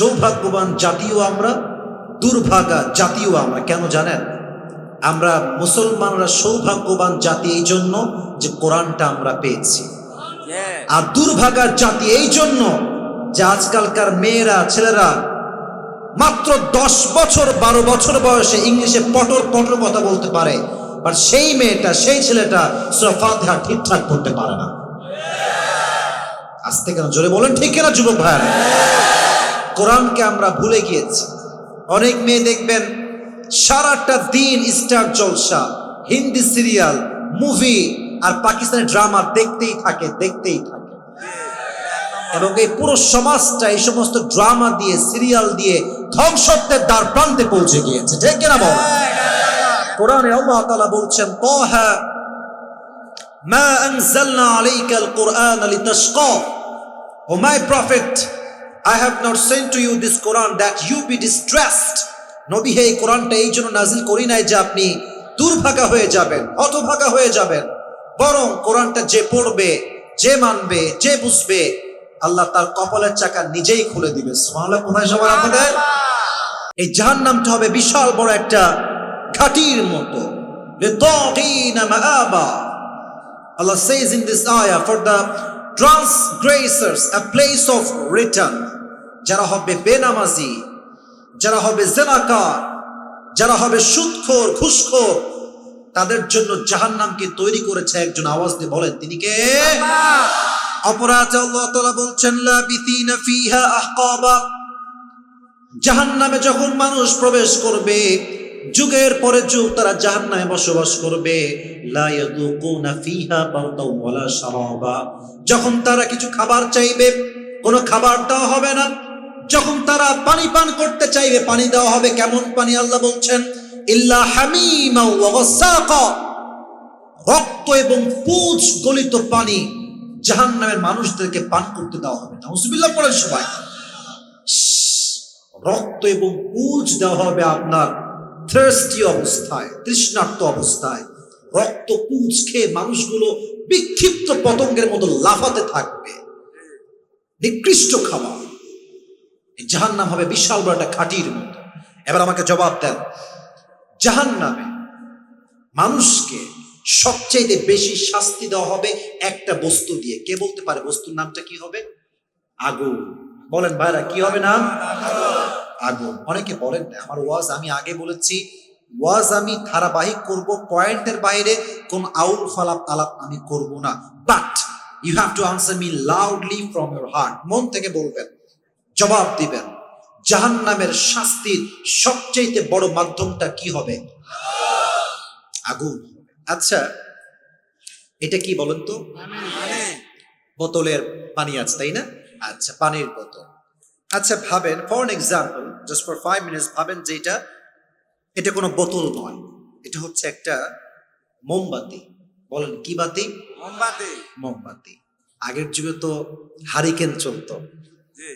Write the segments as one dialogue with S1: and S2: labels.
S1: সৌভাগ্যবান জাতীয় আমরা দুর্ভাগা জাতীয় আমরা। কেন জানেন? আমরা মুসলমানরা সৌভাগ্যবান জাতি এই জন্য যে কোরআনটা আমরা পেয়েছি। আর দুর্ভাগার জাতি এই জন্য যে আজকালকার মেয়েরা ছেলেরা মাত্র দশ বছর বারো বছর বয়সে ইংলিশে পটর পটর কথা বলতে পারে বাট সেই মেয়েটা সেই ছেলেটা সূরা ফাতিহা ঠিকঠাক করতে পারে না। আস্তে কেন জোরে বলেন ঠিক কেনা যুবক ভাইয়ারা? কোরআনকে আমরা ভুলে গিয়েছি। অনেক মেয়ে দেখবেন, সারাটা দিন Star Jalsha, Hindi serial, movie আর পাকিস্তানি ড্রামা দেখতেই থাকে দেখতেই থাকে। এবং এই পুরো সমাজটা, এই সমস্ত ড্রামা দিয়ে, সিরিয়াল দিয়ে ধ্বংসত্বের দ্বার প্রান্তে পৌঁছে গিয়েছে। ঠিক কিনা বল? কোরআনে আল্লাহ তাআলা বলছেন, তাহা মা আনজালনা আলাইকা আল কোরআন লিতাশকা O my prophet I have not sent to you this Quran that you be distressed নবী হে এই কোরআনটা এই জন্য নাজিল করি নাই যে আপনি দুর্ভাগা হয়ে যাবেন হতভাগা হয়ে যাবেন। বরং কোরআনটা যে পড়বে যে মানবে যে বুঝবে আল্লাহ তার কপালের চাকা নিজেই খুলে দিবে। সুবহানাল্লাহ কোথায় সবার আপনাদের এই জাহান্নামটা হবে বিশাল বড় একটা ঘাটির মতো। Allah says in this ayah, for the transgressors, a place of return. যারা হবে বেনামাজি, যারা হবে জেনাকার, যারা হবে সুদখোর ঘুষখোর, তাদের জন্য জাহান্নামকে তৈরি করেছে একজন আওয়াজ দিয়ে বলেন, তিনি কে? অপরাধ আল্লাহ তাআলা বলছেন আহকাবা জাহান্নামে যখন মানুষ প্রবেশ করবে, যুগের পরে যুগ তারা জাহান্নামে বসবাস করবে। যখন তারা কিছু খাবার চাইবে, কোনো খাবার দেওয়া হবে না। যখন তারা পানি পান করতে চাইবে, পানি দেওয়া হবে কেমন পানি? আল্লাহ বলছেন, ইল্লা রক্ত এবং পুজ গলিত পানি জাহান্নামের মানুষদেরকে পান করতে দেওয়া হবে। নাউজুবিল্লাহ পড়েন সবাই। রক্ত এবং পুজ দেওয়া হবে আপনার থার্স্টি অবস্থায়, তৃষ্ণার্ত অবস্থায়। রক্ত, পুজ খেয়ে মানুষগুলো বিক্ষিপ্ত পতঙ্গের মতো লাফাতে থাকবে। নিকৃষ্ট খাবার। এই জাহান্নাম হবে বিশাল বড় একটা খাটির মতো। এবার আমাকে জবাব দেন, জাহান্নামে মানুষকে সবচেয়ে বেশি শাস্তি দেওয়া হবে একটা বস্তু দিয়ে। কে বলতে পারে বস্তুর নামটা কি হবে? আগুন। বলেন ভাইরা, কি হবে নাম? আগুন। অনেকে বলেন, আমার ওয়াজ আমি আগে বলেছি, ওয়াজ আমি ধারাবাহিক করব, পয়েন্টের বাইরে কোন আউল ফালাপ আলাপ আমি করব না। But you have to answer me loudly from your heart. মন থেকে বলবেন জবাব দিবেন। জাহান্নামের শাস্তির সবচেয়ে বড় মাধ্যমটা কি হবে? আগুন। আচ্ছা এটা কি বলেন তো? বোতলের পানি আছে তাই না? আচ্ছা পানির বোতল। আচ্ছা ভাবেন for an example just for five minutes ভাবেন যে এটা এটা কোনো বোতল নয়। এটা হচ্ছে একটা মোমবাতি। বলেন কি বাতি? মোমবাতি। মোমবাতি। আগের যুগে তো হারিকেন চলতো।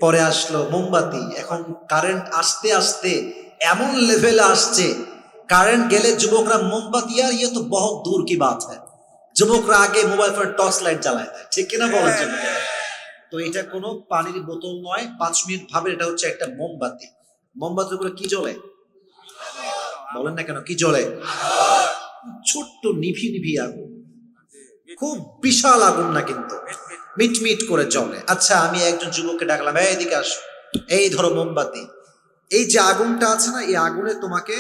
S1: পরে আসলো মোমবাতি। এখন কারেন্ট আসতে আসতে এমন লেভেলে আসছে কারেন্ট গেলে যুবকরা মোমবাতি আর ইয়ে তো বহুত দূর কি বাত হয় যুবকরা আগে মোবাইল ফোনে টর্চ লাইট জ্বালায়। ঠিক কিনা বলেন? জন্য তো এটা কোনো পানির বোতল নয় পাঁচ মিনিট ভাবে এটা হচ্ছে একটা মোমবাতি। মোমবাতির উপরে কি জ্বলে? বলেন না কেন কি জ্বলে? ছোট্ট নিভি নিভি আগুন। খুব বিশাল আগুন না কিন্তু। মিট মিট করে জ্বলে আচ্ছা আমি একজন যুবককে ডাকলাম, এই, এদিকে আসো। এই ধরো মোমবাতি। এই যে আগুনটা আছে না, এই আগুনে তোমাকে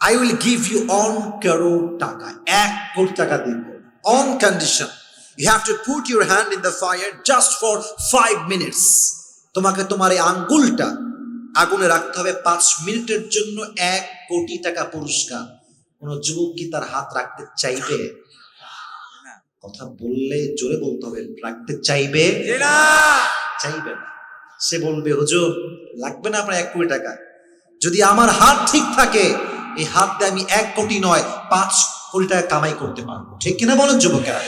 S1: I will give you one crore টাকা, এক কোটি টাকা দিব। On condition you have to put your hand in the fire just for five minutes তোমাকে তোমার এই আঙ্গুলটা আগুনে রাখতে হবে পাঁচ মিনিটের জন্য এক কোটি টাকা পুরস্কার। কোন যুবক কি তার হাত রাখতে চাইবে? কথা বললে জোরে বলতে হবে রাখতে চাইবে? চাইবে না। সে বলবে হুজুর লাগবে না আপনার এক কোটি টাকা? যদি আমার হাত ঠিক থাকে এই হাত দিয়ে আমি এক কোটি নয় পাঁচ কোটি টাকা কামাই করতে পারব। ঠিক কিনা বলেন যুবকেরা?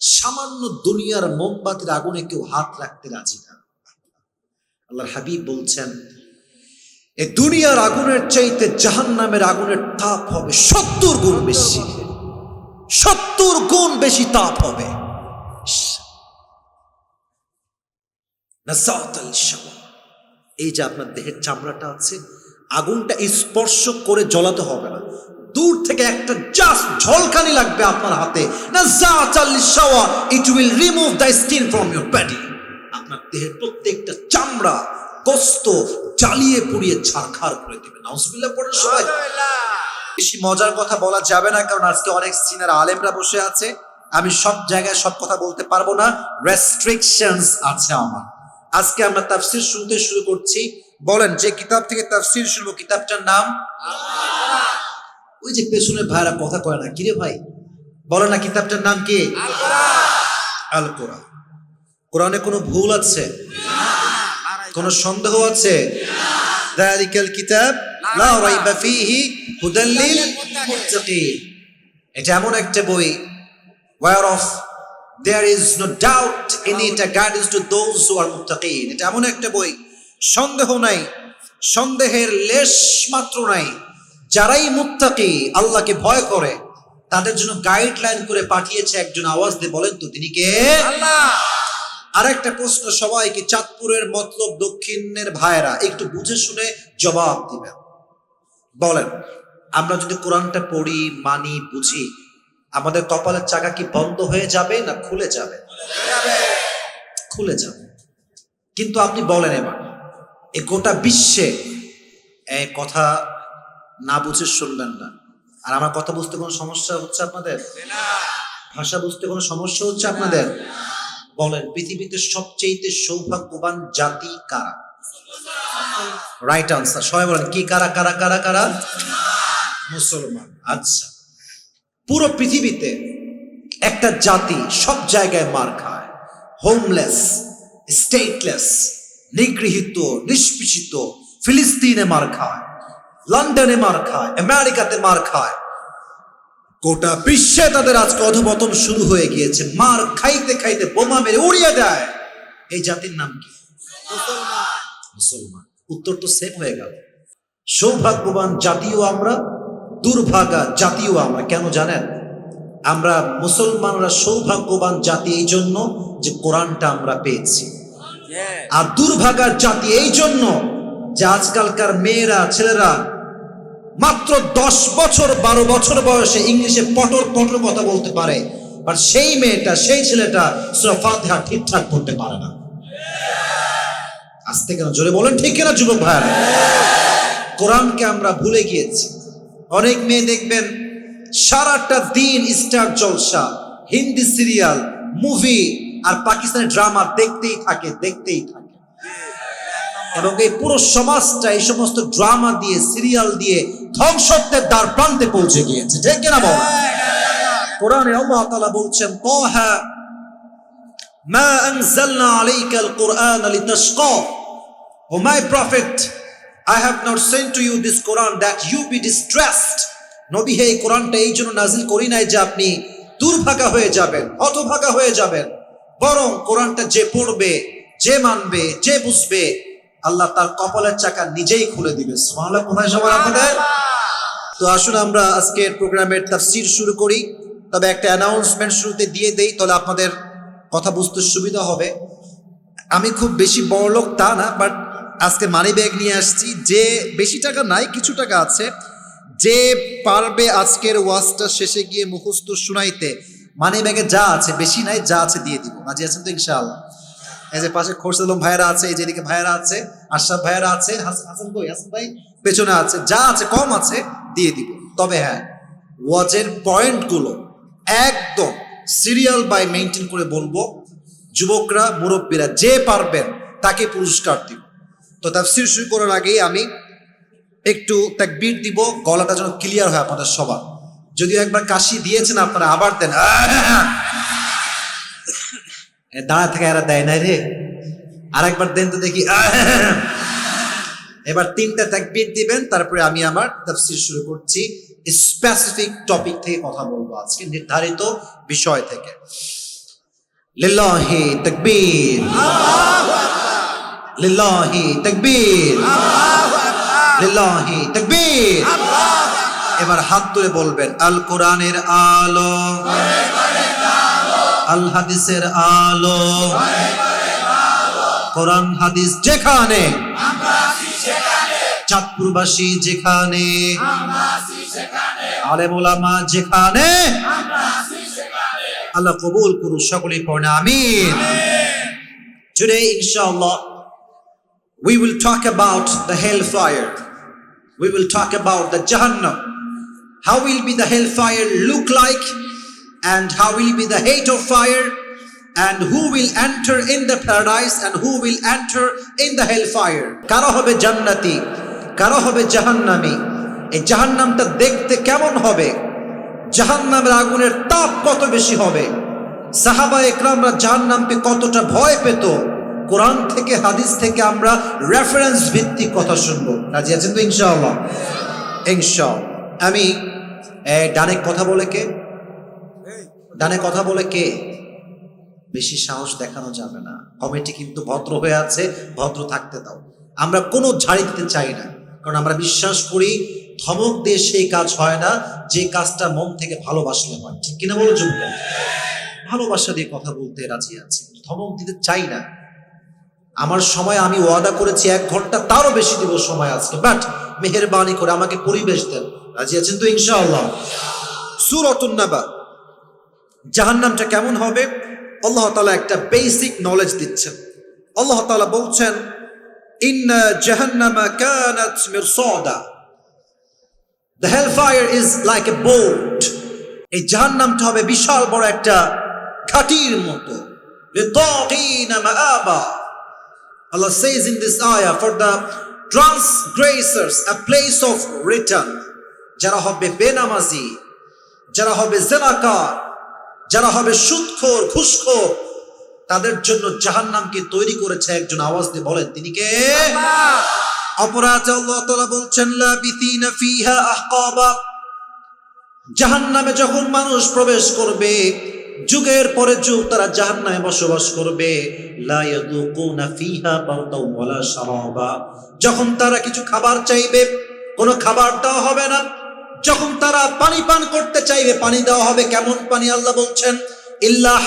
S1: সামান্য দুনিয়ার মোমবাতির আগুনে কেউ হাত রাখতে রাজি না। আল্লাহর হাবিব বলছেন এই দুনিয়ার আগুনের চাইতে জাহান্নামের আগুনের তাপ হবে সত্তর গুণ বেশি। সত্তর গুণ বেশি তাপ হবে। এই যে আপনার দেহের চামড়াটা আছে, আগুনটা স্পর্শ করে জ্বলাতে হবে না। দূর থেকে একটা জাস্ট ঝলকানি লাগবে আপনার হাতে। না যা চাল্লিশ শাওয়া it will remove the skin from your body আপনার দেহের প্রত্যেকটা চামড়া, গোস্ত জ্বালিয়ে পুড়িয়ে ছারখার করে দেবে নাউজবিল্লাহ পড়ে সবাই বেশি মজার কথা বলা যাবে না, কারণ আজকে অনেক সিনিয়র আলেমরা বসে আছে। আমি সব জায়গায় সব কথা বলতে পারব না। রেস্ট্রিকশনস আছে আমার। আজকে আমরা তাফসির শুনতে শুরু করছি। বলেন, যে কিতাব থেকে তাফসির শুনব, কিতাবটার নাম? ওই যে পেছনে ভাইরা কথা কয় না, কিরে ভাই? বলে না, কিতাবটার নাম কি? আল কোরআন কোরআনে কোনো ভুল আছে? কোনো সন্দেহ আছে? দালিকাল কিতাব লা রাইবা ফীহি হুদাল লিল মুত্তাকিন এটা এমন একটা বই whereof there is no doubt in it a guidance to those who are মুত্তাকিন এটা এমন একটা বই সন্দেহ নাই সন্দেহের লেশ মাত্র নাই। যারাই মুত্তাকি আল্লাহকে ভয় করে তাদের জন্য গাইডলাইন করে পাঠিয়েছে একজন আওয়াজ দিয়ে বলেন তো তিনি কে? আর একটা প্রশ্ন সবাইকে, চাঁদপুরের মতলব দক্ষিণের ভাইরা একটু বুঝে শুনে জবাব দিবেন। বলেন, আমরা যদি কোরআনটা পড়ি, মানি, বুঝি, আমাদের কপালের চাকা কি বন্ধ হয়ে যাবে না খুলে যাবে? খুলে যাবে। কিন্তু আপনি বলেন এবার, এই গোটা বিশ্বে এই কথা না বুঝে শুনবেন না। আর আমার কথা বুঝতে কোনো সমস্যা হচ্ছে আপনাদের? ভাষা বুঝতে কোনো সমস্যা হচ্ছে আপনাদের? বলেন, পৃথিবীতে সবচেয়ে সৌভাগ্যবান জাতি কারা? রাইট আনসার সবাই বলেন, কি কারা কারা কারা কারা? মুসলমান। আচ্ছা পুরো পৃথিবীতে একটা জাতি সব জায়গায় মার খায়। হোমলেস স্টেটলেস নিগৃহীত, নিষ্পিষিত, ফিলিস্তিনে মার খায়, লন্ডনে মার খায়, আমেরিকাতে মার খায় গোটা বিশ্বে তাদের আজকে অধপতন শুরু হয়ে গিয়েছে। মার খাইতে খাইতে বোমা মেরে উড়িয়ে দেয়। এই জাতির নাম কি? মুসলমান। উত্তর তো সেম হয়ে গেল। সৌভাগ্যবান জাতীয় আমরা দুর্ভাগা জাতীয় আমরা। কেন জানেন? আমরা মুসলমানরা সৌভাগ্যবান জাতি এই জন্য যে কোরআনটা আমরা পেয়েছি। আর দুর্ভাগার জাতি এই জন্য যে আজকালকার মেয়েরা ছেলেরা মাত্র দশ বছর, বারো বছর বয়সে ইংলিশে পটর পটর কথা বলতে পারে। আর সেই মেয়েটা, সেই ছেলেটা সূরা ফাতিহা ঠিকঠাক পড়তে পারে না। আস্তে কেন? জোরে বলেন, ঠিক কিনা, যুবক ভাইরা কোরআনকে আমরা ভুলে গিয়েছি। অনেক মেয়ে দেখবেন, সারাটা দিন Star Jalsha, Hindi serial, movie, আর পাকিস্তানি ড্রামা দেখতেই থাকে দেখতেই থাকে। এবং এই পুরো সমাজটা, এই সমস্ত ড্রামা দিয়ে, সিরিয়াল দিয়ে ধ্বংসত্বের দ্বার প্রান্তে পৌঁছে গিয়েছে। ঠিক কিনা বল? কোরআনে আল্লাহ তাআলা বলছেন, তাহা মা আনজালনা আলাইকা আল কুরআন লিতাশকা O my prophet I have not sent to you this Quran that you be distressed নবী, হে কোরআনটা এই জন্য নাজিল করি নাই যে আপনি দুর্ভাগা হয়ে যাবেন, হতভাগা হয়ে যাবেন। বরং কোরআনটা যে পড়বে, যে মানবে, যে বুঝবে আল্লাহ তার কপালের চাকা নিজেই খুলে দিবে। সুবহানাল্লাহ কোথায় সবার আপনাদের? তো আসুন আমরা আজকের প্রোগ্রামের তাফসির শুরু করি। তবে একটা অ্যানাউন্সমেন্ট শুরুতে দিয়ে দেই তাহলে আপনাদের কথা বুঝতে সুবিধা হবে। আমি খুব বেশি বড় লোক তা না বাট আজকে মানি ব্যাগ নিয়ে আসছি। যে বেশি টাকা নাই কিছু টাকা আছে। যে পারবে আজকের ওয়াজটা শেষে গিয়ে মুখস্থ শুনাইতে মানি ব্যাগে যা আছে বেশি নাই যা আছে দিয়ে দিব। রাজি আছেন তো ইনশাআল্লাহ? এই যে পাশে খোরসালম ভাইয়েরা আছে এই যেদিকে ভাইয়েরা আছে আশরাফ ভাইয়েরা আছে হাসান কই? হাসান ভাই পেছনে আছে যা আছে কম আছে দিয়ে দিব। তবে হ্যাঁ ওয়াজের পয়েন্টগুলো একদম সিরিয়াল বাই মেনটেন করে বলব যুবকরা মুরব্বীরা যে পারবেন তাকে পুরস্কার দিব। তো তাফসির শুরু করার আগেই আমি একটু তাকবীর দিব গলাটা যেন ক্লিয়ার হয় আপনাদের সবার। যদিও একবার কাশি দিয়েছেন আপনারা আবার দেন। এ, দাঁড়া থেকে এরা দেয় নাই রে। আর একবার দেন তো দেখি। এবার তিনটা তাকবীর দিবেন, তারপরে আমি আমার তাফসির শুরু করছি। স্পেসিফিক টপিক থেকে কথা বলব আজকে, নির্ধারিত বিষয় থেকে। লিল্লাহি তাকবীর। লিল্লাহি তাকবীর। লিল্লাহি তাকবীর। এবার হাত তুলে বলবেন আল কোরআনের আলো। আল হাদিসের আলো কোরআন হাদিস যেখানে চাঁদপুরবাসী যেখানে আলেমুলামা যেখানে আল্লাহ কবুল করু সকলে পড়ে আমিন Today, inshallah, we will talk about the hellfire. We will talk about the Jahannam. How will be the hellfire look like and how will be the hate of fire? And who will enter in the paradise? And who will enter in the hellfire. কারও হবে জান্নাতি কারও হবে জাহান্নামি এই জাহান্নামটা দেখতে কেমন হবে? জাহান্নামের আগুনের তাপ কত বেশি হবে? সাহাবা একরামরা জাহান্নামকে কতটা ভয় পেত? কোরআন থেকে, হাদিস থেকে আমরা রেফারেন্স ভিত্তিক কথা শুনব। রাজি আছেন তো ইনশাআল্লাহ? ইনশাআল্লাহ। আমি ডানে কথা বলে কে? ডানে কথা বলে কে? বেশি সাহস দেখানো যাবে না। কমিটি কিন্তু ভদ্র হয়ে আছে, ভদ্র থাকতে দাও। আমরা কোনো ঝাড়ি দিতে চাই না, কারণ আমরা বিশ্বাস করি ধমক দিয়ে সেই কাজ হয় না, যে কাজটা মন থেকে ভালোবাসলে হয়। ঠিক কিনা বলো যুবক ভালোবাসা দিয়ে কথা বলতে রাজি আছি ধমক দিতে চাই না। আমার সময় আমি ওয়াদা করেছি, এক ঘণ্টা তারও বেশি দিব সময় আজকে। বাট মেহেরবানি করে আমাকে পরিবেশ দেন। রাজি আছেন তো ইনশাআল্লাহ? সুরতুন নাবা। জাহান্নামটা কেমন হবে? আল্লাহ তাআলা একটা বেসিক নলেজ দিচ্ছেন। আল্লাহ তাআলা বলছেন, ইন্না জাহান্নামা কানাত মিরসাদা। The hellfire is like a boat এই জাহান্নামটা হবে বিশাল বড় একটা ঘাটির মতো। Allah says in this ayah, for the transgressors, a place of return. যারা হবে বেনামাজি, যারা হবে জেনাকার যারা হবে সুদখোর ঘুষখোর তাদের জন্য জাহান্নামকে তৈরি করেছে একজন আওয়াজ দিয়ে বলেন তিনি কে? অপরাধ আল্লাহ তাআলা বলছেন আহকাবা। জাহান্নামে যখন মানুষ প্রবেশ করবে যুগের পরে যুগ তারা জাহান্নামে বসবাস করবে। লা ইয়াদুকুনা ফিহা বারদাও ওয়ালা শারাবা। যখন তারা কিছু খাবার চাইবে কোনো খাবার দেওয়া হবে না। যখন তারা পানি পান করতে চাইবে, পানি দেওয়া হবে কেমন পানি আল্লাহ বলছেন? ইল্লা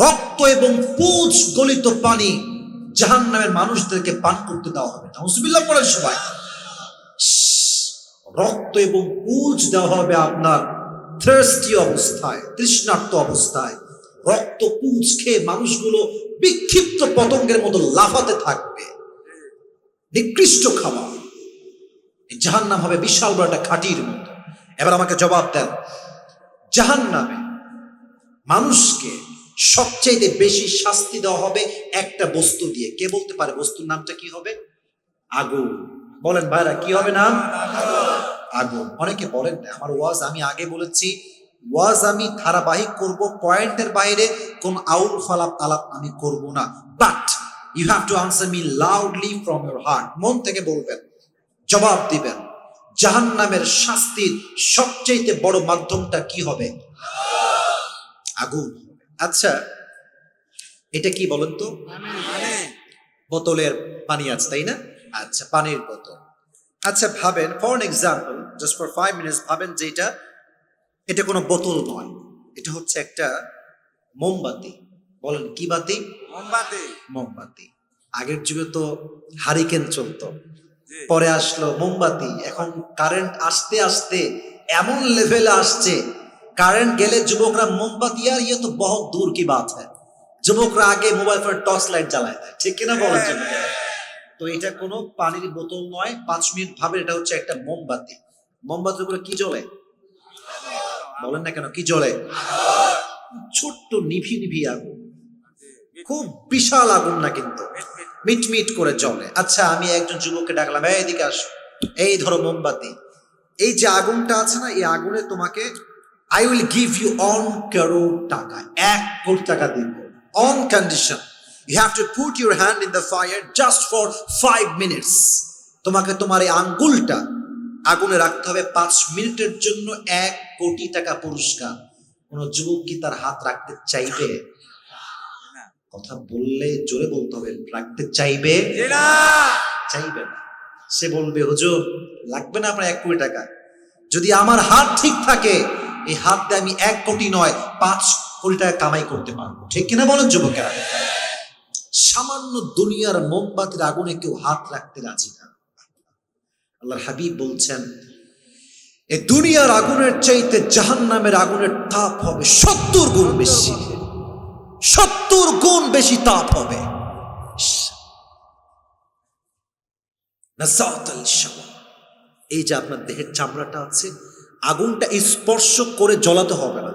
S1: রক্ত এবং পুজ গলিত পানি জাহান্নামের মানুষদেরকে পান করতে দেওয়া হবে। নাউজুবিল্লাহ পড়েন সবাই। রক্ত এবং পুজ দেওয়া হবে আপনার থ্রাস্টি অবস্থায়, তৃষ্ণার্ত অবস্থায়। রক্ত, পুজ খেয়ে মানুষগুলো বিক্ষিপ্ত পতঙ্গের মতো লাফাতে থাকবে। নিকৃষ্ট খাবার। জাহান নাম হবে বিশাল বড় একটা খাটির মতো। এবার আমাকে জবাব দেন জাহান নামে মানুষকে সবচেয়ে বেশি শাস্তি দেওয়া হবে একটা বস্তু দিয়ে। কে বলতে পারে বস্তুর নামটা কি হবে? আগুন। বলেন ভাইরা, কি হবে নাম? আগুন। অনেকে বলেন আমার ওয়াজ আমি আগে বলেছি, ওয়াজ আমি ধারাবাহিক করব, পয়েন্টের বাইরে কোন আউল ফালাপ আলাপ আমি করব না। But you have to answer me loudly from your heart মন থেকে বলবেন। জবাব দিবেন। জাহান্নামের শাস্তির সবচেয়ে বড় মাধ্যমটা কি হবে? আগুন আচ্ছা এটা কি বলেন তো? বোতলের পানি আছে তাই না? আচ্ছা পানির বোতল। আচ্ছা ভাবেন for an example just for five minutes ভাবেন যে এটা এটা কোনো বোতল নয়। এটা হচ্ছে একটা মোমবাতি। বলেন কি বাতি?
S2: মোমবাতি।
S1: মোমবাতি। আগের যুগে তো হারিকেন চলতো। পরে আসলো মোমবাতি। এখন কারেন্ট আসতে আসতে এমন লেভেলে আসছে কারেন্ট গেলে যুবকরা মোমবাতি আর ইয়ে তো বহুত দূর কি বাত হ্যায়। যুবকরা আগে মোবাইল ফোনে টর্চ লাইট জ্বালায় দেয় ঠিক কিনা বলার জন্য তো এটা কোনো পানির বোতল নয় পাঁচ মিনিট ভাবে এটা হচ্ছে একটা মোমবাতি। মোমবাতির উপরে কি জ্বলে? বলেন না কেন কি জ্বলে? ছোট্ট নিভি নিভি আগুন। খুব বিশাল আগুন না কিন্তু। মিট মিট করে চলে। আচ্ছা আমি একজন যুবককে ডাকলাম, এই এদিকে আসো। এই ধরো মোমবাতি। এই যে আগুনটা আছে না, এই আগুনে তোমাকে I will give you one crore টাকা, এক কোটি টাকা দিব। On condition you have to put your hand in the fire just for five minutes তোমাকে তোমার এই আঙ্গুলটা আগুনে রাখতে হবে পাঁচ মিনিটের জন্য এক কোটি টাকা পুরস্কার। কোন যুবক কি তার হাত রাখতে চাইবে? কথা বললে জোরে বলতে হবে রাখতে চাইবে?
S2: না
S1: চাইবে না। সে বলবে হুজুর লাগবে না আপনার এক কোটি টাকা? যদি আমার হাত ঠিক থাকে এই হাত দিয়ে আমি এক কোটি নয় পাঁচ কোটি টাকা কামাই করতে পারব। ঠিক কিনা বলেন যুবকেরা? সামান্য দুনিয়ার মোমবাতির আগুনে কেউ হাত রাখতে রাজি না। আল্লাহর হাবিব বলছেন এই দুনিয়ার আগুনের চাইতে জাহান নামের আগুনের তাপ হবে সত্তর গুণ বেশি। সত্তর গুণ বেশি তাপ হবে। এই যে আপনার দেহের চামড়াটা আছে আগুনটা স্পর্শ করে জ্বলাতে হবে না।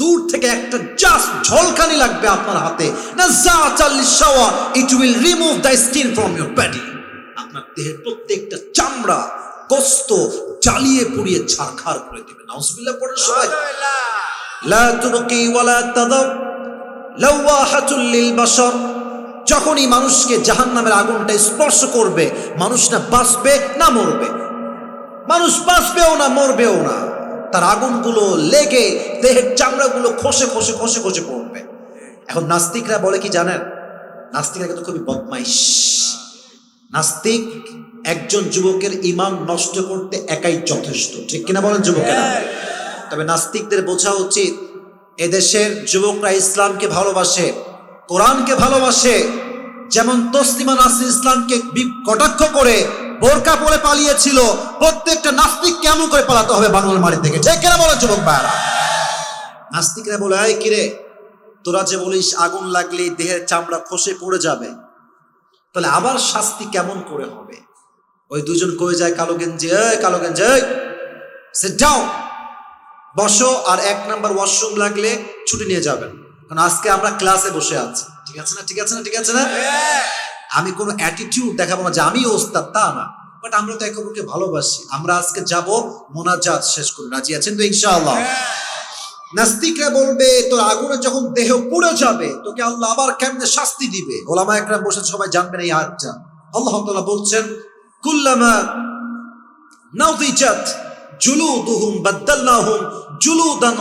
S1: দূর থেকে একটা জাস্ট ঝলকানি লাগবে আপনার হাতে। না যা চাল্লিশ it will remove the skin from your body আপনার দেহের প্রত্যেকটা চামড়া গোস্ত জ্বালিয়ে পুড়িয়ে ছারখার করে দেবে। নাউজুবিল্লাহ পড়ে সবাই লা তুবকি ওয়ালা তাদার লাওয়াহাতুল লিল বাশার। যখনই মানুষকে জাহান্নামের আগুনটা স্পর্শ করবে মানুষ না বাঁচবে না মরবে। মানুষ বাঁচবেও না মরবেও না। তার আগুনগুলো লেগে দেহের চামড়াগুলো খসে খসে খসে খসে পড়বে। এখন নাস্তিকরা বলে কি জানেন? নাস্তিকরা কিন্তু খুবই বদমাইশ। নাস্তিক একজন যুবকের ইমান নষ্ট করতে একাই যথেষ্ট। ঠিক কিনা বলেন যুবকেরা? তবে নাস্তিকদের বোঝা উচিত এদেশের যুবকরা ইসলামকে ভালোবাসে, কোরআনকে ভালোবাসে, যেমন তসলিমা নাসির ইসলামকে কটাক্ষ করে বোরকা পরে পালিয়েছিল, প্রত্যেকটা নাস্তিক কেমন করে পালাতে হবে বাংলার মাটি থেকে। যে কেন বলে যুবক ভাইরা নাস্তিকরা বলে, আয় কিরে তোরা যে বলিস আগুন লাগলে দেহের চামড়া খসে পড়ে যাবে, তাহলে আবার শাস্তি কেমন করে হবে? ওই দুজন কয়ে যায় কালো গেঞ্জি কালো গেঞ্জি সিট ডাউন বসো আর এক নাম্বার ওয়াশরুম লাগলে ছুটি নিয়ে যাবেন। কারণ আজকে আমরা ক্লাসে বসে আছি। ঠিক আছে না? ঠিক আছে না? ঠিক আছে না? আমি কোনো অ্যাটিটিউড দেখাবো না যে আমি ওস্তাদ, তা না। বাট আমরা তো একে ভালোবাসি। আমরা আজকে যাব মোনাজাত শেষ করে। রাজি আছেন তো ইনশাআল্লাহ? নাস্তিকরা বলবে, তোর আগুনে যখন দেহ পুড়ে যাবে, তোকে আল্লাহ আবার কেমনে শাস্তি দিবে? ওলামা একরাম বসে সবাই জানবেন এই আয়াতটা। আল্লাহ তাআলা বলছেন, কুল্লামা নাউদিজাত জুলুদুহুম বাদদালনাহুম জুলুদান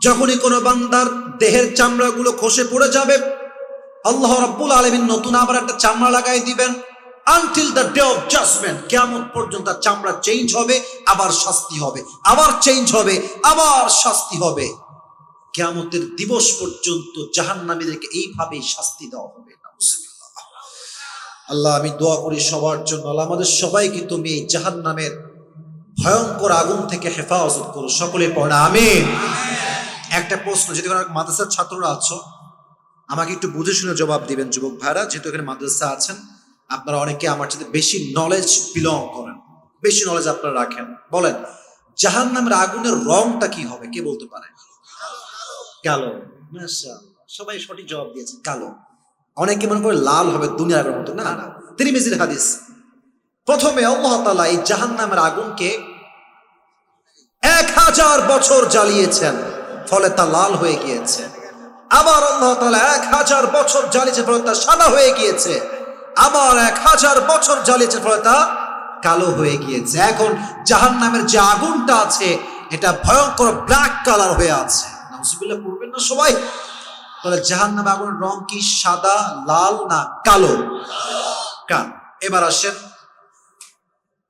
S1: যখনই কোনো বান্দার দেহের চামড়াগুলো খসে পড়ে যাবে, আল্লাহ রাব্বুল আলামিন নতুন আবার একটা চামড়া লাগাই দিবেন। Until the day of judgement কেমন পর্যন্ত চামড়া চেঞ্জ হবে, আবার শাস্তি হবে, আবার চেঞ্জ হবে, আবার শাস্তি হবে। কেয়ামতের দিবস পর্যন্ত জাহান্নামীদেরকে এইভাবেই শাস্তি দেওয়া হবে। আল্লাহ, আমি দোয়া করি সবার জন্য। আল্লাহ, আমাদের সবাইকে তুমি এই জাহান্নামের ভয়ঙ্কর আগুন থেকে হেফাজত করো। সকলে পড়া আমি একটা প্রশ্ন, যদি মাদ্রাসার ছাত্ররা আছো, আমাকে একটু বুঝে শুনে জবাব দিবেন, যুবক ভাইরা, যেহেতু এখানে মাদ্রাসা আছেন, আপনারা অনেকে আমার সাথে বেশি নলেজ বিলং করেন, বেশি নলেজ আপনারা রাখেন। বলেন জাহান নামের আগুনের রংটা কি হবে? কে বলতে পারে? কালো। সবাই সঠিক জবাব দিয়েছে, কালো। অনেকে মনে করে লাল হবে দুনিয়ার মতো। না না তিনি মেজির হাদিস। প্রথমে আল্লাহ তাআলা এই জাহান নামের আগুনকে এক হাজার বছর জ্বালিয়েছেন, ফলে তা লাল হয়ে গিয়েছে। আবার আল্লাহ তাআলা এক হাজার বছর জ্বালিয়েছে ফলে তা সাদা হয়ে গিয়েছে। আবার এক হাজার বছর জ্বালিয়েছে ফলে তা কালো হয়ে গিয়েছে। এখন জাহান নামের যে আগুনটা আছে, এটা ভয়ঙ্কর ব্ল্যাক কালার হয়ে আছে। না সবাই? তাহলে জাহান নামে আগুনের রং কি সাদা, লাল না কালো? কাল। এবার আসেন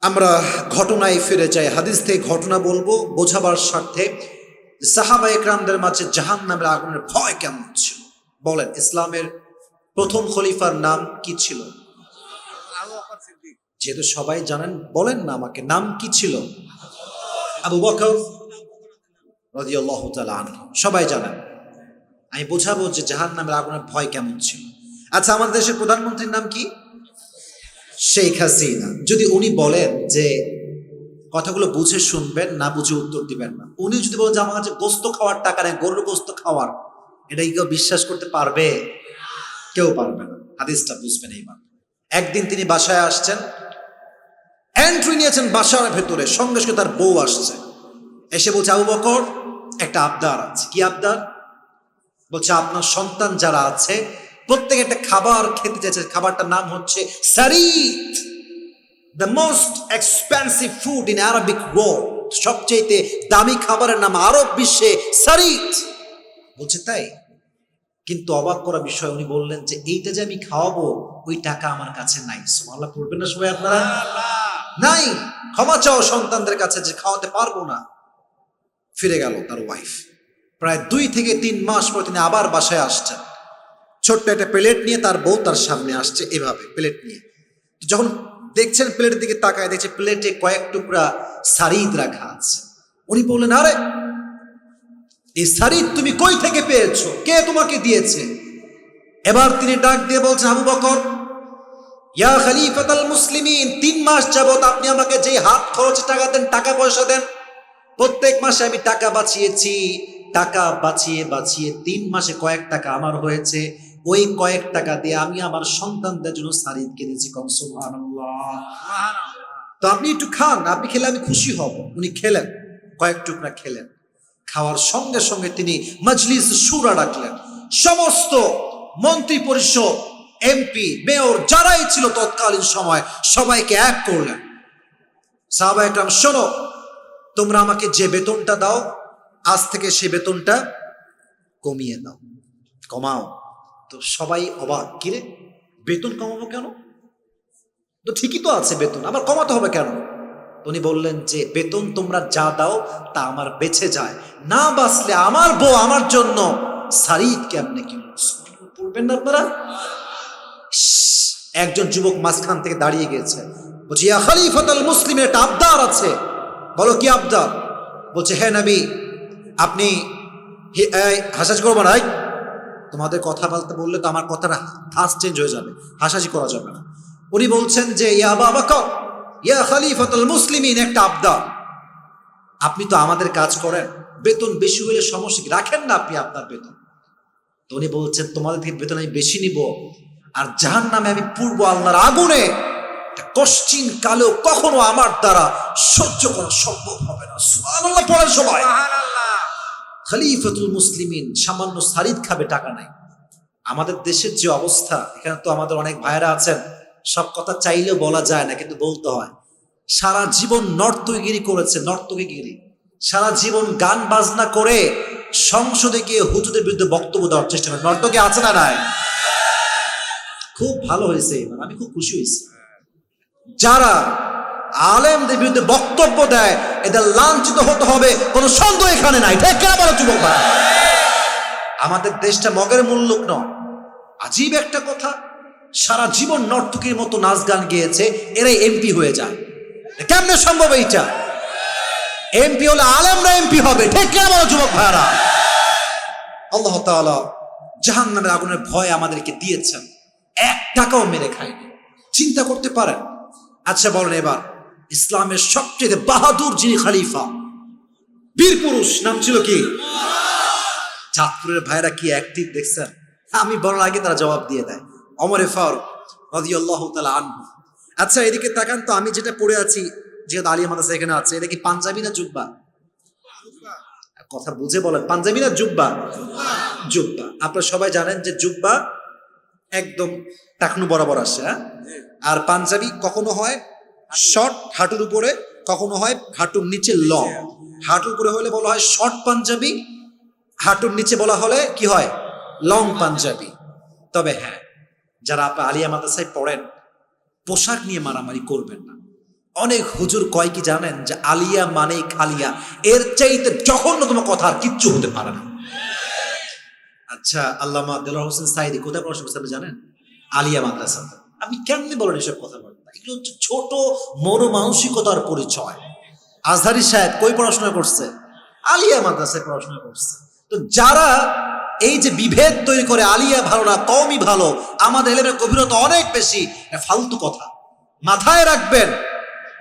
S1: আমরা ঘটনায় ফিরে যাই। হাদিস থেকে ঘটনা বলব, বোঝাবার স্বার্থে সাহাবা একরামদের মাঝে জাহান নামের আগুনের ভয় কেমন ছিল? বলেন, ইসলামের প্রথম খলিফার নাম কি ছিল? যেহেতু সবাই জানেন, বলেন না আমাকে, নাম কি ছিল? আবু বকর সবাই জানেন। আমি বোঝাবো যে জাহান নামের আগুনের ভয় কেমন ছিল। আচ্ছা আমাদের দেশের প্রধানমন্ত্রীর নাম কি? শেখ হাসিনা। যদি উনি বলেন যে কথাগুলো বুঝে শুনবেন, না বুঝে উত্তর দিবেন না। উনি যদি বলেন যে আমার কাছে গোস্ত খাওয়ার টাকা নেই, গরুর গোস্ত খাওয়ার এটা কি কেউ বিশ্বাস করতে পারবে? কেউ পারবে না। হাদিসটা বুঝবেন এইবার। একদিন তিনি বাসায় আসছেন এন্ট্রি নিয়েছেন বাসার ভেতরে, সঙ্গে সঙ্গে তার বউ আসছে। এসে বলছে, আবু বকর, একটা আবদার আছে। কি আবদার? বলছে, আপনার সন্তান যারা আছে প্রত্যেকে একটা খাবার খেতে চাইছে। খাবারটার নাম হচ্ছে সারিত the most expensive food in Arabic world সবচেয়ে দামি খাবারের নাম আরব বিশ্বে সারিত। বলছে তাই? কিন্তু অবাক করা বিষয় উনি বললেন যে এইটা যে আমি খাওয়াবো ওই টাকা আমার কাছে নাই। সুবহানাল্লাহ পড়বেন না সবাই আপনারা? নাই। ক্ষমা চাও সন্তানদের কাছে যে খাওয়াতে পারব না। ফিরে গেল তার ওয়াইফ প্রায় দুই থেকে তিন মাস পর তিনি আবার বাসায় আসছেন। ছোট্ট একটা প্লেট নিয়ে তার বউ তার সামনে আসছে এভাবে, প্লেট নিয়ে। যখন দেখছেন প্লেটের দিকে তাকায়, দেখছে প্লেটে কয়েক টুকরা সারিদ রাখা আছে। উনি বললেন, আরে, এই সারিদ তুমি কই থেকে পেয়েছ? কে তোমাকে দিয়েছে? এবার তিনি ডাক দিয়ে বলছেন, আবু বকর, ইয়া খলিফাতাল মুসলিমিন, তিন মাস যাবত আপনি আমাকে যে হাত খরচ টাকা দেন, টাকা পয়সা দেন, প্রত্যেক মাসে আমি টাকা বাঁচিয়েছি, টাকা বাঁচিয়ে বাঁচিয়ে তিন মাসে কয়েক টাকা আমার হয়েছে ওই কয়েক টাকা দিয়ে আমি আমার সন্তানদের জন্য সারিদ কিনেছি সুবহানাল্লাহ। তো আপনি একটু খান, আপনি খেলে আমি খুশি হব। উনি খেলেন, কয়েক টুকরা খেলেন। খাওয়ার সঙ্গে সঙ্গে তিনি মজলিস সুরা ডাকলেন। সমস্ত মন্ত্রী পরিষদ, এমপি, মেয়র, যারাই ছিল তৎকালীন সময়, সবাইকে এক করলেন। সাহাবা একরাম শোনো, তোমরা আমাকে যে বেতনটা দাও, আজ থেকে সে বেতনটা কমিয়ে দাও, কমাও। তো সবাই অবাক। কিরে বেতন কমাবো কেন? তো ঠিকই তো আছে বেতন, আবার কমাতে হবে কেন? উনি বললেন যে, বেতন তোমরা যা দাও, তা আমার বেঁচে যায়। না বাঁচলে আমার বউ আমার জন্য সারিদ কেমনে কি পড়বেন না আপনারা? একজন যুবক মাঝখান থেকে দাঁড়িয়ে গেছে। বলছি, ইয়া খলিফাতুল মুসলিমের একটা আবদার আছে। বলো, কি আবদার? বলছে হ্যাঁ নবী, আপনি হাসাজ করব না? তোমাদের কথা বলতে বললে তো আমার কথাটা হাস চেঞ্জ হয়ে যাবে, হাসাহাসি করা যাবে না। উনি বলছেন যে, ইয়া বাবা কর ইয়া খলিফাতুল মুসলিমিন, একটা আবদার। আপনি তো আমাদের কাজ করেন, বেতন বেশি হলে সমস্যা রাখেন না আপনি আপনার বেতন। তো উনি বলছেন, তোমাদের থেকে বেতন আমি বেশি নিব, আর জাহান নামে আমি পূর্ব আল্লাহর আগুনে। কশ্চিন কালেও কখনো আমার দ্বারা সহ্য করা সম্ভব হবে না। সুবহানাল্লাহ, পড়েন সবাই। খলিফাতুল মুসলিমিন সামান্য সারিদ খাবে টাকা নাই। আমাদের দেশের যে অবস্থা, এখানে তো আমাদের অনেক ভাইরা আছেন, সব কথা চাইলেও বলা যায় না, কিন্তু বলতে হয়। সারা জীবন নর্তকগিরি করেছে, নর্তকীগিরি। সারা জীবন গান বাজনা করে সংসদে গিয়ে হুজুদের বিরুদ্ধে বক্তব্য দেওয়ার চেষ্টা করে। নর্তকে আছে না নাই? খুব ভালো হয়েছে আমি খুব খুশি হয়েছি। যারা আলেমদের বিরুদ্ধে বক্তব্য দেয়, এদের লাঞ্ছিত হতে হবে, কোনো সন্দেহ এখানে নাই। ঠিক কেন বলো যুবক ভাই? আমাদের দেশটা মগের মুল্লুক নয়। আজীব একটা কথা, সারা জীবন নর্তকীর মতো নাচ গান গেয়েছে, এরাই এমপি হয়ে যায়। কেমনে সম্ভব এইটা? এমপি হলে আলেমরা এমপি হবে, ঠিক কেন বলো যুবক ভাইরা আল্লাহ তাআলা জাহান্নামের আগুনের ভয় আমাদেরকে দিয়েছেন। এক টাকাও মেরে খায়নি। চিন্তা করতে পারেন? আচ্ছা বলেন এবার। ইসলামের সবচেয়ে বাহাদুর যিনি খালিফা, বীর পুরুষ, নাম ছিল কি? চাঁদপুরের ভাইরা কি অ্যাক্টিভ দেখছেন? আমি বলার আগে তারা জবাব দিয়ে দেয়। অমরে ফারুক তাআলা আনহু। আচ্ছা এদিকে তাকান তো, আমি যেটা পড়ে আছি, যেহেতু আলিয়া মাদ্রাসা এখানে আছে, এটা কি পাঞ্জাবি না জুব্বা? কথা বুঝে বলেন, পাঞ্জাবি না জুব্বা? জুব্বা। আপনারা সবাই জানেন যে জুব্বা একদম টাকনু বরাবর আসে হ্যাঁ? আর পাঞ্জাবি কখনো হয় শর্ট হাঁটুর উপরে, কখনো হয় হাঁটুর নিচে লং হাঁটুর উপরে হলে বলা হয় শর্ট পাঞ্জাবি, হাঁটুর নিচে বলা হলে কি হয়? লং পাঞ্জাবি। তবে হ্যাঁ যারা আপনার আলিয়া মাদ্রাসায় পড়েন, পোশাক নিয়ে মারামারি করবেন না। অনেক হুজুর কয় কি জানেন যে আলিয়া মানেই খালিয়া, এর চাইতে জঘন্যতম কথা আর কিচ্ছু হতে পারে না। আচ্ছা আল্লামা দেলোয়ার হোসেন সাইদি কোথায় পড়াশোনা করছে জানেন? আলিয়া মাদ্রাসা। আপনি কেমনি বলেন এসব কথা বলেন? এগুলো হচ্ছে ছোট মনো মানসিকতার পরিচয়। আজহারি সাহেব কই পড়াশোনা করছে? আলিয়া মাদ্রাসায় পড়াশোনা করছে। তো যারা এই যে বিভেদ তৈরি করে আলিয়া ভালো না কমই ভালো, আমাদের এলেমের গভীরতা অনেক বেশি ফালতু কথা। মাথায় রাখবেন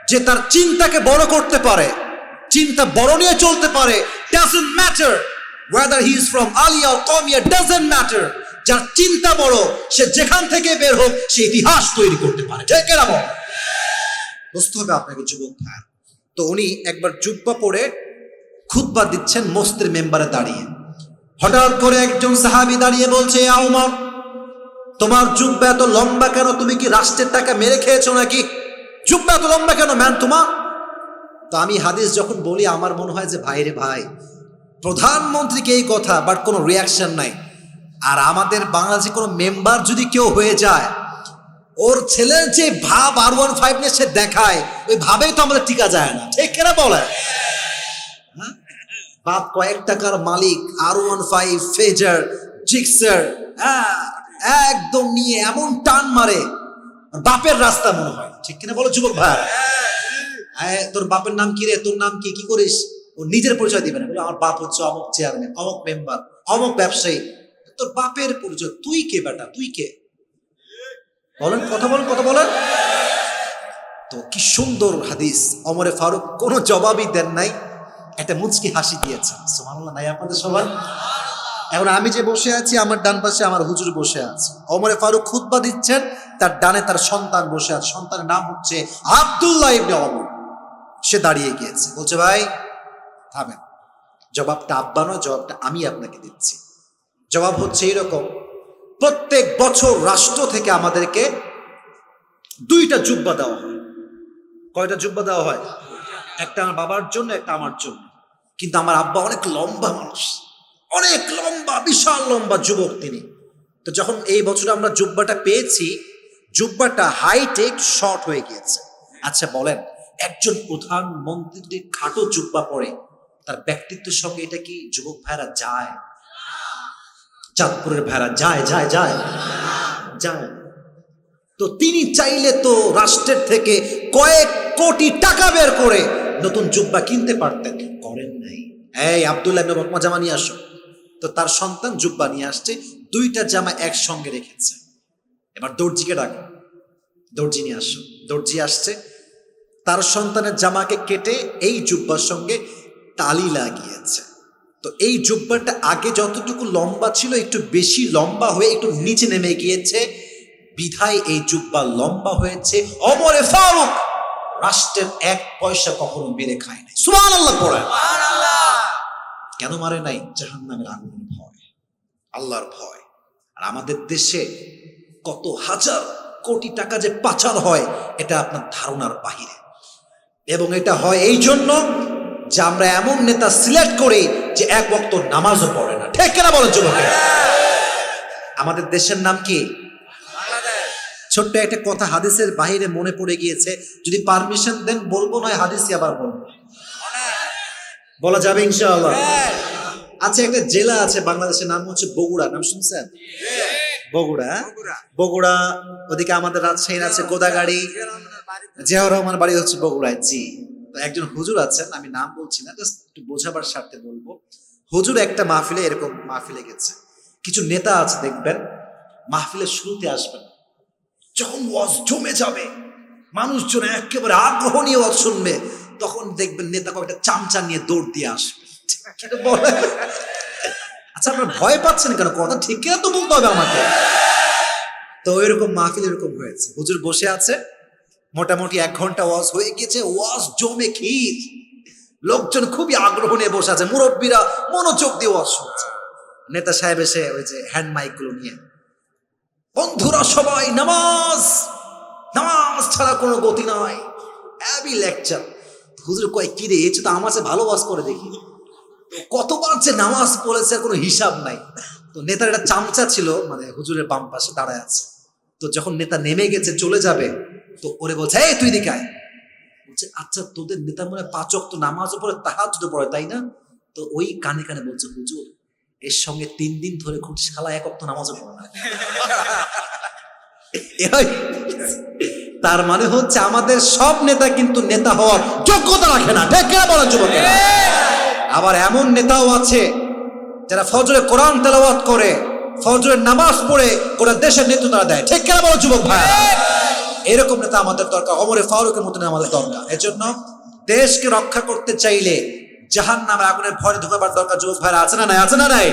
S1: যে তার চিন্তাকে বড় করতে পারে, চিন্তা বড় নিয়ে চলতে পারে doesn't matter whether he is from আলিয়া কমিয়া ডাজন্ট ম্যাটার যার চিন্তা বড়, সে যেখান থেকে বের হোক, সে ইতিহাস তৈরি করতে পারে। ঠিক না বল? বুঝতে হবে আপনাকে যুবক ভাই। তো উনি একবার জুব্বা পরে খুতবা দিচ্ছেন মস্তির মেম্বারে দাঁড়িয়ে। হঠাৎ করে একজন সাহাবি দাঁড়িয়ে বলছে, "ইয়া উমর, তোমার জুব্বা এত লম্বা কেন? তুমি কি রাষ্ট্রের টাকা মেরে খেয়েছো নাকি? জুব্বা এত লম্বা কেন, ম্যান তোমার? তো আমি হাদিস যখন বলি, আমার মনে হয় যে, ভাইরে ভাই, প্রধানমন্ত্রীকে এই কথা বাট কোনো রিয়াকশন নাই। আর আমাদের বাংলাদেশে কোনো মেম্বার যদি কেউ হয়ে যায় ওর ছেলের যে ভাব আর ওয়ান ফাইভ নিয়ে সে দেখায় ওই ভাবেই তো আমাদের টিকা যায় না। ঠিক কেনা বলে? হ্যাঁ? বাপ কয়েক টাকার মালিক আর ওয়ান ফাইভ ফেজার জিক্সার একদম নিয়ে এমন টান মারে বাপের রাস্তা মনে হয়। ঠিক কিনা বলো যুবক ভাই? হ্যাঁ, তোর বাপের নাম কি রে? তোর নাম কি? কি করিস? ও নিজের পরিচয় দিবে না। আমার বাপ হচ্ছে অমক চেয়ারম্যান অমক মেম্বার অমক ব্যবসায়ী তোর বাপের পরিচয়। তুই কে বেটা? তুই কে? বলেন, কথা বলেন কথা বলেন। তো কি সুন্দর হাদিস। অমরে ফারুক কোনো জবাবই দেন নাই। একটা মুচকি হাসি দিয়েছেন সুবহানাল্লাহ, নাই আপনাদের সবার? এখন আমি যে বসে আছি, আমার ডান পাশে আমার হুজুর বসে আছে। অমরে ফারুক খুতবা দিচ্ছেন, তার ডানে তার সন্তান বসে আছে। সন্তানের নাম হচ্ছে আব্দুল্লাহ ইবনে অমর সে দাঁড়িয়ে গিয়েছে। বলছে, ভাই, থামেন। জবাবটা আব্বা নয়, জবাবটা আমি আপনাকে দিচ্ছি। জবাব হচ্ছে এইরকম প্রত্যেক বছর রাষ্ট্র থেকে আমাদেরকে দুইটা জুব্বা দেওয়া হয়। কয়টা জুব্বা দেওয়া হয়? একটা আমার বাবার জন্য, একটা আমার জন্য। কিন্তু আমার আব্বা অনেক লম্বা মানুষ। অনেক লম্বা, বিশাল লম্বা যুবক তিনি। তো যখন এই বছর আমরা জুব্বাটা পেয়েছি, জুব্বাটা হাইটেক শর্ট হয়ে গিয়েছে। আচ্ছা বলেন, একজন প্রধানমন্ত্রী যদি খাটো জুব্বা পরে তার ব্যক্তিত্বের সঙ্গে এটা কি যুবক ভাইরা যায়? চাঁদপুরের ভাইরা যায় যায় যায়। যায়। তো তিনি চাইলে তো রাষ্ট্রের থেকে কয়েক কোটি টাকা বের করে নতুন জুব্বা কিনতে পারতেন। করেন নাই। এই আবদুল্লাহ রকমা জামা নিয়ে আসো। তো তার সন্তান জুব্বা নিয়ে আসছে, দুইটা জামা একসঙ্গে রেখেছে। এবার দর্জিকে ডাকো। দর্জি নিয়ে আসো। দর্জি আসছে। তার সন্তানের জামাকে কেটে এই জুব্বার সঙ্গে তালি লাগিয়েছে। তো এই জুব্বাটা আগে যতটুকু লম্বা ছিল একটু বেশি লম্বা হয়ে একটু নিচে নেমে গিয়েছে। বিধায় এই জুব্বা লম্বা হয়েছে। অমরে ফারুক রাষ্ট্রের এক পয়সা কখনো মেরে খায় নাই। সুমান আল্লাহ পড়ে কেন মারে নাই? জাহান নামের আগুনের ভয় আল্লাহর ভয়। আর আমাদের দেশে কত হাজার কোটি টাকা যে পাচার হয় এটা আপনার ধারণার বাহিরে। এবং এটা হয় এই জন্য যে আমরা এমন নেতা সিলেক্ট করি যে এক বক্ত নামাজও পড়ে না। ঠিক কেনা বলেন যুবকের আমাদের দেশের নাম কি? ছোট্ট একটা কথা হাদিসের বাহিরে মনে পড়ে গিয়েছে যদি পারমিশন দেন বলব নয় হাদিসই আবার বলব। বলা যাবে ইনশাআল্লাহ। আচ্ছা একটা জেলা আছে বাংলাদেশের নাম হচ্ছে বগুড়া। নাম শুনছেন? বগুড়া হ্যাঁ? বগুড়া। ওদিকে আমাদের রাজশাহীর আছে গোদাগাড়ি। জিয়াউর রহমান বাড়ি হচ্ছে বগুড়ায় জি। একজন হুজুর আছেন, আমি নাম বলছি না জাস্ট একটু বোঝাবার স্বার্থে বলব। হুজুর একটা মাহফিলে এরকম মাহফিলে গেছে। কিছু নেতা আছে, দেখবেন, মাহফিলের শুরুতে আসবেন। যখন জমে যাবে, মানুষজন একেবারে আগ্রহ নিয়ে ওয়াজ শুনবে, তখন দেখবেন নেতা কয়েকটা চামচা নিয়ে দৌড় দিয়ে আসবে। আচ্ছা আপনার ভয় পাচ্ছেন কেন? কথা ঠিক তো বলতে হবে আমাকে। তো এরকম মাহফিল এরকম হয়েছে। হুজুর বসে আছে মোটামুটি এক ঘণ্টা ওয়াজ হয়ে গেছে, ওয়াজ জমে ক্ষীর লোকজন খুবই আগ্রহ নিয়ে বসে আছে, মুরব্বীরা মনোযোগ দিয়ে ওয়াজ শুনছে। নেতা সাহেব এসে ওই যে হ্যান্ড মাইকগুলো নিয়ে, বন্ধুরা সবাই, নামাজ! নামাজ ছাড়া কোনো গতি নয় অ্যাবি লেকচার হুজুর কয়, কি রে এসে তো আমার ভালো ওয়াজ করে দেখি। কতবার যে নামাজ পড়েছে কোনো হিসাব নাই। তো নেতার একটা চামচা ছিল মানে হুজুরের বাম পাশে দাঁড়ায় আছে। তো যখন নেতা নেমে গেছে, চলে যাবে তো ওরে বলছে, এই, তুই দিকে আয়। বলছে আচ্ছা তোদের নেতা মনে পাচক তো নামাজও পড়ে তাহাজ পড়ে, তাই না? তো ওই কানে কানে বলছে, হুজুর, এর সঙ্গে তিন দিন ধরে খুব শালা এক অক্ত নামাজও পড়ে না। তার মানে হচ্ছে আমাদের সব নেতা কিন্তু নেতা হওয়ার যোগ্যতা রাখে না। কিনা বলেন যুবকেরা? আবার এমন নেতাও আছে যারা ফজরে কোরআন তেলাওয়াত করে ফজরের নামাজ পড়ে, গোটা দেশের নেতৃত্ব তারা দেয়। ঠিক কিনা বলো যুবক ভাই? এরকম নেতা আমাদের দরকার অমরে ফারুকের মতন আমাদের দরকার। এজন্য দেশকে রক্ষা করতে চাইলে জাহান নামে আগুনের ভয় ঢুকাবার দরকার, যুবক ভাইরা, আছে না নাই? আছে না নাই?